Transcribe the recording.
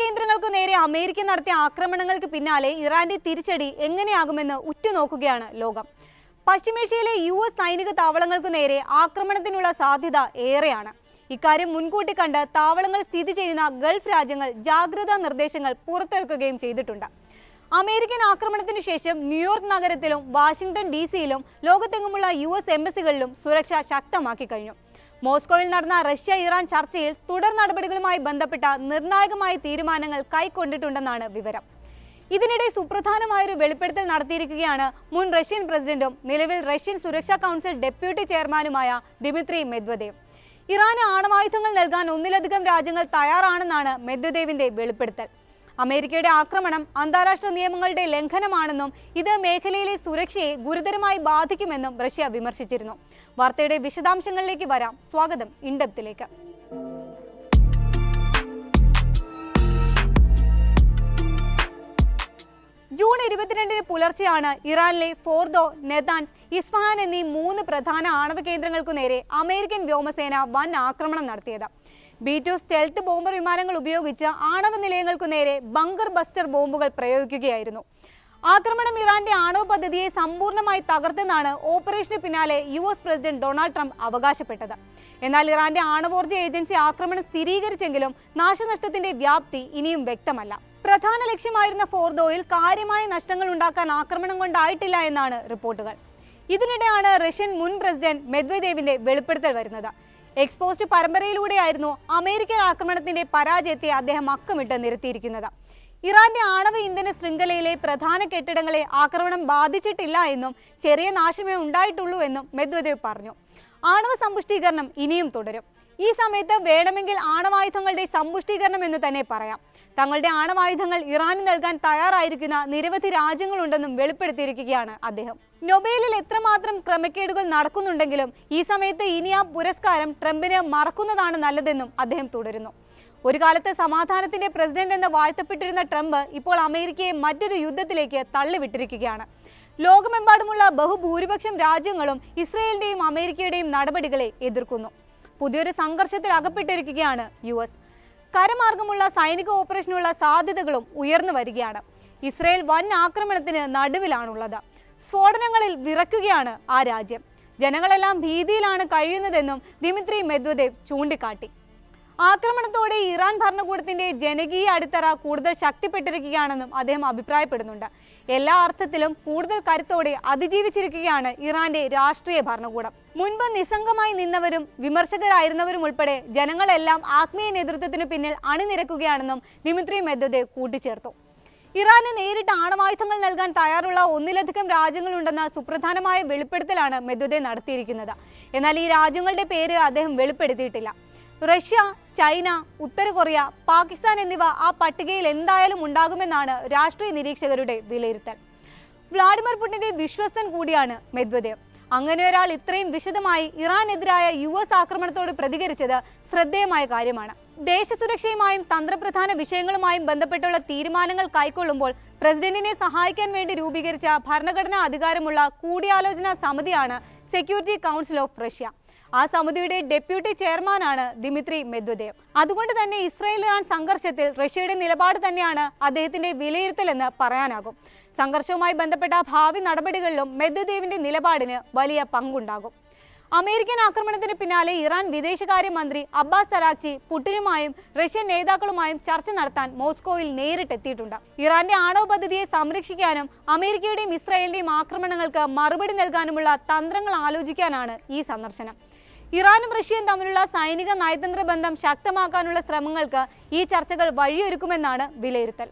കേന്ദ്രങ്ങൾക്കു നേരെ അമേരിക്ക നടത്തിയ ആക്രമണങ്ങൾക്ക് പിന്നാലെ ഇറാന്റെ തിരിച്ചടി എങ്ങനെയാകുമെന്ന് ഉറ്റുനോക്കുകയാണ് ലോകം. പശ്ചിമേഷ്യയിലെ യു എസ് സൈനിക താവളങ്ങൾക്കു നേരെ ആക്രമണത്തിനുള്ള സാധ്യത ഏറെയാണ്. ഇക്കാര്യം മുൻകൂട്ടി കണ്ട് താവളങ്ങൾ സ്ഥിതി ചെയ്യുന്ന ഗൾഫ് രാജ്യങ്ങൾ ജാഗ്രതാ നിർദ്ദേശങ്ങൾ പുറത്തിറക്കുകയും ചെയ്തിട്ടുണ്ട്. അമേരിക്കൻ ആക്രമണത്തിനു ശേഷം ന്യൂയോർക്ക് നഗരത്തിലും വാഷിംഗ്ടൺ ഡി സിയിലും ലോകത്തെങ്ങുമുള്ള യു എസ് എംബസികളിലും സുരക്ഷ ശക്തമാക്കി കഴിഞ്ഞു. മോസ്കോയിൽ നടന്ന റഷ്യ ഇറാൻ ചർച്ചയിൽ തുടർ നടപടികളുമായി ബന്ധപ്പെട്ട നിർണായകമായ തീരുമാനങ്ങൾ കൈക്കൊണ്ടിട്ടുണ്ടെന്നാണ് വിവരം. ഇതിനിടെ സുപ്രധാനമായൊരു വെളിപ്പെടുത്തൽ നടത്തിയിരിക്കുകയാണ് മുൻ റഷ്യൻ പ്രസിഡന്റും നിലവിൽ റഷ്യൻ സുരക്ഷാ കൗൺസിൽ ഡെപ്യൂട്ടി ചെയർമാനുമായ ദിമിത്രി മെദ്വദേവ്. ഇറാന് ആണവായുധങ്ങൾ നൽകാൻ ഒന്നിലധികം രാജ്യങ്ങൾ തയ്യാറാണെന്നാണ് മെദ്വദേവിന്റെ വെളിപ്പെടുത്തൽ. അമേരിക്കയുടെ ആക്രമണം അന്താരാഷ്ട്ര നിയമങ്ങളുടെ ലംഘനമാണെന്നും ഇത് മേഖലയിലെ സുരക്ഷയെ ഗുരുതരമായി ബാധിക്കുമെന്നും റഷ്യ വിമർശിച്ചിരുന്നു. വാർത്തയുടെ വിശദാംശങ്ങളിലേക്ക് വരാം. സ്വാഗതം. ഇൻഡപ്തിലേക്ക്. ജൂൺ ഇരുപത്തിരണ്ടിന് പുലർച്ചെയാണ് ഇറാനിലെ ഫോർദോ നെതാൻസ് ഇസ്ഫഹാൻ എന്നീ മൂന്ന് പ്രധാന ആണവ കേന്ദ്രങ്ങൾക്കു നേരെ അമേരിക്കൻ വ്യോമസേന വൻ ആക്രമണം നടത്തിയത്. ബി ടു സ്റ്റെൽത്ത് ബോംബർ വിമാനങ്ങൾ ഉപയോഗിച്ച് ആണവ നിലയങ്ങൾക്കു നേരെ ബങ്കർ ബസ്റ്റർ ബോംബുകൾ പ്രയോഗിക്കുകയായിരുന്നു. ആക്രമണം ഇറാന്റെ ആണവ പദ്ധതിയെ സമ്പൂർണമായി തകർത്തെന്നാണ് ഓപ്പറേഷന് പിന്നാലെ U S president Donald Trump അവകാശപ്പെട്ടത്. എന്നാൽ ഇറാന്റെ ആണവോർജ ഏജൻസി ആക്രമണം സ്ഥിരീകരിച്ചെങ്കിലും നാശനഷ്ടത്തിന്റെ വ്യാപ്തി ഇനിയും വ്യക്തമല്ല. പ്രധാന ലക്ഷ്യമായിരുന്ന ഫോർദോയിൽ കാര്യമായ നഷ്ടങ്ങൾ ഉണ്ടാക്കാൻ ആക്രമണം കൊണ്ടായിട്ടില്ല എന്നാണ് റിപ്പോർട്ടുകൾ. ഇതിനിടെയാണ് റഷ്യൻ മുൻ പ്രസിഡന്റ് മെദ്വദേവിന്റെ വെളിപ്പെടുത്തൽ വരുന്നത്. എക്സ്പോസ്റ്റ് പരമ്പരയിലൂടെയായിരുന്നു അമേരിക്കൻ ആക്രമണത്തിന്റെ പരാജയത്തെ അദ്ദേഹം അക്കമിട്ട് നിരത്തിയിരിക്കുന്നത്. ഇറാന്റെ ആണവ ഇന്ധന ശൃംഖലയിലെ പ്രധാന കെട്ടിടങ്ങളെ ആക്രമണം ബാധിച്ചിട്ടില്ല എന്നും ചെറിയ നാശമേ ഉണ്ടായിട്ടുള്ളൂ എന്നും മെദ്വദേവ് പറഞ്ഞു. ആണവ സമ്പുഷ്ടീകരണം ഇനിയും തുടരും. ഈ സമയത്ത് വേണമെങ്കിൽ ആണവായുധങ്ങളുടെ സമ്പുഷ്ടീകരണം എന്ന് തന്നെ പറയാം. തങ്ങളുടെ ആണവായുധങ്ങൾ ഇറാന് നൽകാൻ തയ്യാറായിരിക്കുന്ന നിരവധി രാജ്യങ്ങളുണ്ടെന്നും വെളിപ്പെടുത്തിയിരിക്കുകയാണ് അദ്ദേഹം. നൊബേലിൽ എത്രമാത്രം ക്രമക്കേടുകൾ നടക്കുന്നുണ്ടെങ്കിലും ഈ സമയത്ത് ഇനി ആ പുരസ്കാരം ട്രംപിന് മറക്കുന്നതാണ് നല്ലതെന്നും അദ്ദേഹം തുടരുന്നു. ഒരു കാലത്ത് സമാധാനത്തിന്റെ പ്രസിഡന്റ് എന്ന് വാഴ്ത്തപ്പെട്ടിരുന്ന ട്രംപ് ഇപ്പോൾ അമേരിക്കയെ മറ്റൊരു യുദ്ധത്തിലേക്ക് തള്ളിവിട്ടിരിക്കുകയാണ്. ലോകമെമ്പാടുമുള്ള ബഹുഭൂരിപക്ഷം രാജ്യങ്ങളും ഇസ്രയേലിന്റെയും അമേരിക്കയുടെയും നടപടികളെ എതിർക്കുന്നു. പുതിയൊരു സംഘർഷത്തിൽ അകപ്പെട്ടിരിക്കുകയാണ് യു എസ്. കരമാർഗമുള്ള സൈനിക ഓപ്പറേഷനുള്ള സാധ്യതകളും ഉയർന്നു വരികയാണ്. ഇസ്രയേൽ വൻ ആക്രമണത്തിന് നടുവിലാണുള്ളത്. സ്ഫോടനങ്ങളിൽ വിറക്കുകയാണ് ആ രാജ്യം. ജനങ്ങളെല്ലാം ഭീതിയിലാണ് കഴിയുന്നതെന്നും ദിമിത്രി മെദ്വദേവ് ചൂണ്ടിക്കാട്ടി. ആക്രമണത്തോടെ ഇറാൻ ഭരണകൂടത്തിന്റെ ജനകീയ അടിത്തറ കൂടുതൽ ശക്തിപ്പെട്ടിരിക്കുകയാണെന്നും അദ്ദേഹം അഭിപ്രായപ്പെടുന്നുണ്ട്. എല്ലാ അർത്ഥത്തിലും കൂടുതൽ കരുത്തോടെ അതിജീവിച്ചിരിക്കുകയാണ് ഇറാന്റെ രാഷ്ട്രീയ ഭരണകൂടം. മുൻപ് നിസ്സംഗമായി നിന്നവരും വിമർശകരായിരുന്നവരും ഉൾപ്പെടെ ജനങ്ങളെല്ലാം ആത്മീയ നേതൃത്വത്തിന് പിന്നിൽ അണിനിരക്കുകയാണെന്നും ദിമിത്രി മെദ്വദേവ് കൂട്ടിച്ചേർത്തു. ഇറാന് നേരിട്ട് ആണവായുധങ്ങൾ നൽകാൻ തയ്യാറുള്ള ഒന്നിലധികം രാജ്യങ്ങളുണ്ടെന്ന സുപ്രധാനമായ വെളിപ്പെടുത്തലാണ് മെദ്വദേ നടത്തിയിരിക്കുന്നത്. എന്നാൽ ഈ രാജ്യങ്ങളുടെ പേര് അദ്ദേഹം വെളിപ്പെടുത്തിയിട്ടില്ല. റഷ്യ ചൈന ഉത്തര കൊറിയ പാകിസ്ഥാൻ എന്നിവ ആ പട്ടികയിൽ എന്തായാലും ഉണ്ടാകുമെന്നാണ് രാഷ്ട്രീയ നിരീക്ഷകരുടെ വിലയിരുത്തൽ. വ്ളാഡിമിർ പുടിന്റെ വിശ്വസ്തൻ കൂടിയാണ് മെദ്വദേവ് അങ്ങനെ ഒരാൾ ഇത്രയും വിശദമായി ഇറാനെതിരായ യു എസ് ആക്രമണത്തോട് പ്രതികരിച്ചത് ശ്രദ്ധേയമായ കാര്യമാണ്. ദേശസുരക്ഷയുമായും തന്ത്രപ്രധാന വിഷയങ്ങളുമായും ബന്ധപ്പെട്ടുള്ള തീരുമാനങ്ങൾ കൈക്കൊള്ളുമ്പോൾ പ്രസിഡന്റിനെ സഹായിക്കാൻ വേണ്ടി രൂപീകരിച്ച ഭരണഘടനാ അധികാരമുള്ള കൂടിയാലോചനാ സമിതിയാണ് സെക്യൂരിറ്റി കൗൺസിൽ ഓഫ് റഷ്യ. ആ സമിതിയുടെ ഡെപ്യൂട്ടി ചെയർമാനാണ് ദിമിത്രി മെദ്വദേവ്. അതുകൊണ്ട് തന്നെ ഇസ്രായേൽ ഇറാൻ സംഘർഷത്തിൽ റഷ്യയുടെ നിലപാട് തന്നെയാണ് അദ്ദേഹത്തിന്റെ വിലയിരുത്തൽ എന്ന് പറയാനാകും. സംഘർഷവുമായി ബന്ധപ്പെട്ട ഭാവി നടപടികളിലും മെദ്വദേവിന്റെ നിലപാടിന് വലിയ പങ്കുണ്ടാകും. അമേരിക്കൻ ആക്രമണത്തിന് പിന്നാലെ ഇറാൻ വിദേശകാര്യമന്ത്രി അബ്ബാസ് സരാക്ചി പുടിനുമായും റഷ്യൻ നേതാക്കളുമായും ചർച്ച നടത്താൻ മോസ്കോയിൽ നേരിട്ടെത്തിയിട്ടുണ്ട്. ഇറാന്റെ ആണവ പദ്ധതിയെ സംരക്ഷിക്കാനും അമേരിക്കയുടെയും ഇസ്രായേലിന്റെയും ആക്രമണങ്ങൾക്ക് മറുപടി നൽകാനുമുള്ള തന്ത്രങ്ങൾ ആലോചിക്കാനാണ് ഈ സന്ദർശനം. ഇറാനും റഷ്യയും തമ്മിലുള്ള സൈനിക നയതന്ത്ര ബന്ധം ശക്തമാക്കാനുള്ള ശ്രമങ്ങൾക്ക് ഈ ചർച്ചകൾ വഴിയൊരുക്കുമെന്നാണ് വിലയിരുത്തൽ.